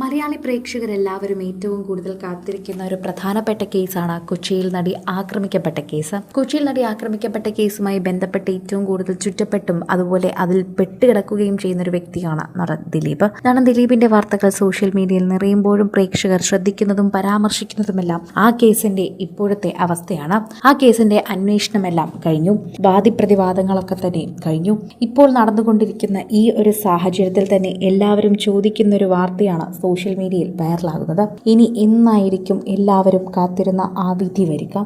മലയാളി പ്രേക്ഷകരെല്ലാവരും ഏറ്റവും കൂടുതൽ കാത്തിരിക്കുന്ന ഒരു പ്രധാനപ്പെട്ട കേസാണ് കൊച്ചിയിൽ നടി ആക്രമിക്കപ്പെട്ട കേസ്. കൊച്ചിയിൽ നടി ആക്രമിക്കപ്പെട്ട കേസുമായി ബന്ധപ്പെട്ട് ഏറ്റവും കൂടുതൽ ചുറ്റപ്പെട്ടും അതുപോലെ അതിൽ പെട്ടുകിടക്കുകയും ചെയ്യുന്ന ഒരു വ്യക്തിയാണ് നടൻ ദിലീപ്. നടൻ ദിലീപിന്റെ വാർത്തകൾ സോഷ്യൽ മീഡിയയിൽ നിറയുമ്പോഴും പ്രേക്ഷകർ ശ്രദ്ധിക്കുന്നതും പരാമർശിക്കുന്നതുമെല്ലാം ആ കേസിന്റെ ഇപ്പോഴത്തെ അവസ്ഥയാണ്. ആ കേസിന്റെ അന്വേഷണമെല്ലാം കഴിഞ്ഞു. വാദിപ്രതിവാദങ്ങളൊക്കെ തന്നെ കഴിഞ്ഞു. ഇപ്പോൾ നടന്നുകൊണ്ടിരിക്കുന്ന ഈ ഒരു സാഹചര്യത്തിൽ തന്നെ എല്ലാവരും ചോദിക്കുന്ന ഒരു വാർത്തയാണ് സോഷ്യൽ മീഡിയയിൽ വൈറലാകുന്നത്. ഇനി ഇന്നായിരിക്കും എല്ലാവരും കാത്തിരുന്ന ആ വിധി വരിക.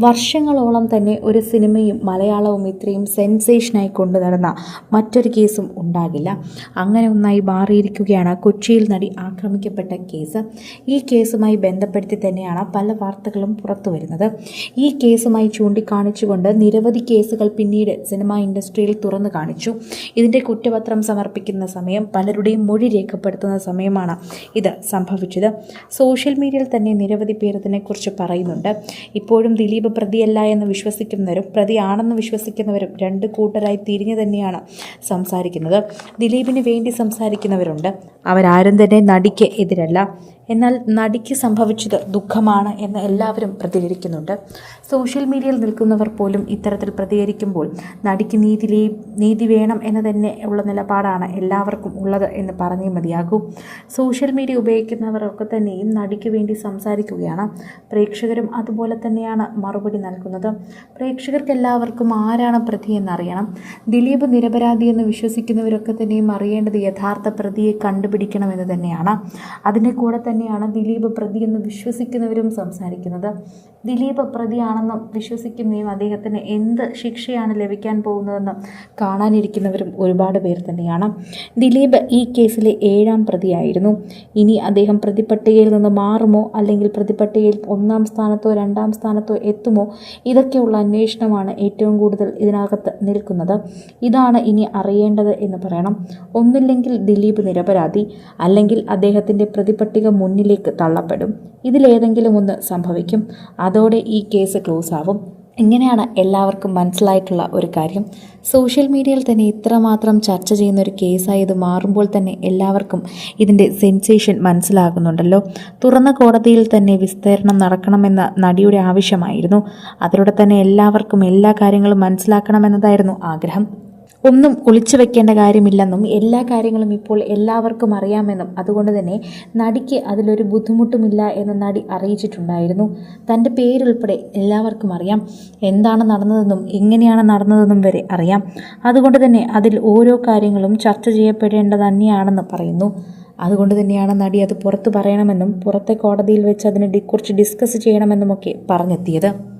വർഷങ്ങളോളം തന്നെ ഒരു സിനിമയും മലയാളവും ഇത്രയും സെൻസേഷനായി കൊണ്ടു നടന്ന മറ്റൊരു കേസും ഉണ്ടാകില്ല. അങ്ങനെ ഒന്നായി മാറിയിരിക്കുകയാണ് കൊച്ചിയിൽ നടി ആക്രമിക്കപ്പെട്ട കേസ്. ഈ കേസുമായി ബന്ധപ്പെടുത്തി തന്നെയാണ് പല വാർത്തകളും പുറത്തു വരുന്നത്. ഈ കേസുമായി ചൂണ്ടിക്കാണിച്ചുകൊണ്ട് നിരവധി കേസുകൾ പിന്നീട് സിനിമാ ഇൻഡസ്ട്രിയിൽ തുറന്നു കാണിച്ചു. ഇതിന്റെ കുറ്റപത്രം സമർപ്പിക്കുന്ന സമയം പലരുടെയും മൊഴി രേഖപ്പെടുത്തുന്ന സമയമാണ് ഇത് സംഭവിച്ചത്. സോഷ്യൽ മീഡിയയിൽ തന്നെ നിരവധി പേർ ഇതിനെക്കുറിച്ച് പറയുന്നുണ്ട്. ഇപ്പോഴും ദിലീപ് പ്രതിയല്ല എന്ന് വിശ്വസിക്കുന്നവരും പ്രതിയാണെന്ന് വിശ്വസിക്കുന്നവരും രണ്ട് കൂട്ടരായി തിരിഞ്ഞു തന്നെയാണ് സംസാരിക്കുന്നത്. ദിലീപിന് വേണ്ടി സംസാരിക്കുന്നവരുണ്ട്. അവരാരും തന്നെ നടിക്ക് എതിരല്ല. എന്നാൽ നടിക്ക് സംഭവിച്ചത് ദുഃഖമാണ് എന്ന് എല്ലാവരും പ്രതികരിക്കുന്നുണ്ട്. സോഷ്യൽ മീഡിയയിൽ നിൽക്കുന്നവർ പോലും ഇത്തരത്തിൽ പ്രതികരിക്കുമ്പോൾ നടിക്ക് നീതി നീതി വേണം എന്ന് തന്നെ ഉള്ള നിലപാടാണ് എല്ലാവർക്കും ഉള്ളത് എന്ന് പറഞ്ഞേ മതിയാകും. സോഷ്യൽ മീഡിയ ഉപയോഗിക്കുന്നവരൊക്കെ തന്നെയും നടിക്ക് വേണ്ടി സംസാരിക്കുകയാണ്. പ്രേക്ഷകരും അതുപോലെ തന്നെയാണ് മറുപടി നൽകുന്നത്. പ്രേക്ഷകർക്ക് എല്ലാവർക്കും ആരാണ് പ്രതി എന്നറിയണം. ദിലീപ് നിരപരാധി എന്ന് വിശ്വസിക്കുന്നവരൊക്കെ തന്നെയും അറിയേണ്ടത് യഥാർത്ഥ പ്രതിയെ കണ്ടുപിടിക്കണമെന്ന് തന്നെയാണ്. അതിന്റെ കൂടെ തന്നെയാണ് ദിലീപ് പ്രതി എന്ന് വിശ്വസിക്കുന്നവരും സംസാരിക്കുന്നത്. ദിലീപ് പ്രതിയാണെന്നും വിശ്വസിക്കുന്നതും അദ്ദേഹത്തിന് എന്ത് ശിക്ഷയാണ് ലഭിക്കാൻ പോകുന്നതെന്നും കാണാനിരിക്കുന്നവരും ഒരുപാട് പേർ തന്നെയാണ്. ദിലീപ് ഈ കേസിലെ ഏഴാം പ്രതിയായിരുന്നു. ഇനി അദ്ദേഹം പ്രതിപട്ടികയിൽ നിന്ന് മാറുമോ? അല്ലെങ്കിൽ പ്രതിപട്ടികയിൽ ഒന്നാം സ്ഥാനത്തോ രണ്ടാം സ്ഥാനത്തോ എത്തുമോ? ഇതൊക്കെയുള്ള അന്വേഷണമാണ് ഏറ്റവും കൂടുതൽ ഇതിനകത്ത് നിൽക്കുന്നത്. ഇതാണ് ഇനി അറിയേണ്ടത് എന്ന് പറയണം. ഒന്നില്ലെങ്കിൽ ദിലീപ് നിരപരാധി. അല്ലെങ്കിൽ അദ്ദേഹത്തിന്റെ പ്രതിപട്ടിക മുന്നിലേക്ക് തള്ളപ്പെടും. ഇതിലേതെങ്കിലും ഒന്ന് സംഭവിക്കും. അതോടെ ഈ കേസ് ക്ലോസ് ആവും. ഇങ്ങനെയാണ് എല്ലാവർക്കും മനസ്സിലായിട്ടുള്ള ഒരു കാര്യം. സോഷ്യൽ മീഡിയയിൽ തന്നെ ഇത്രമാത്രം ചർച്ച ചെയ്യുന്ന ഒരു കേസായി ഇത് മാറുമ്പോൾ തന്നെ എല്ലാവർക്കും ഇതിന്റെ സെൻസേഷൻ മനസ്സിലാകുന്നുണ്ടല്ലോ. തുറന്ന കോടതിയിൽ തന്നെ വിസ്തീർണം നടക്കണമെന്ന നടിയുടെ ആവശ്യമായിരുന്നു. അതിലൂടെ തന്നെ എല്ലാവർക്കും എല്ലാ കാര്യങ്ങളും മനസ്സിലാക്കണമെന്നതായിരുന്നു ആഗ്രഹം. ഒന്നും ഒളിച്ചു വെക്കേണ്ട കാര്യമില്ലെന്നും എല്ലാ കാര്യങ്ങളും ഇപ്പോൾ എല്ലാവർക്കും അറിയാമെന്നും. അതുകൊണ്ട് തന്നെ നടിക്ക് അതിലൊരു ബുദ്ധിമുട്ടുമില്ല എന്ന് നടി അറിയിച്ചിട്ടുണ്ടായിരുന്നു. തന്റെ പേരുൾപ്പെടെ എല്ലാവർക്കും അറിയാം. എന്താണ് നടന്നതെന്നും എങ്ങനെയാണ് നടന്നതെന്നും വരെ അറിയാം. അതുകൊണ്ട് തന്നെ അതിൽ ഓരോ കാര്യങ്ങളും ചർച്ച ചെയ്യപ്പെടേണ്ടത് തന്നെയാണെന്ന് പറയുന്നു. അതുകൊണ്ട് തന്നെയാണ് നടി അത് പുറത്ത് പറയണമെന്നും പുറത്തെ കോടതിയിൽ വെച്ച് അതിനെ കുറിച്ച് ഡിസ്കസ് ചെയ്യണമെന്നുമൊക്കെ പറഞ്ഞെത്തിയത്.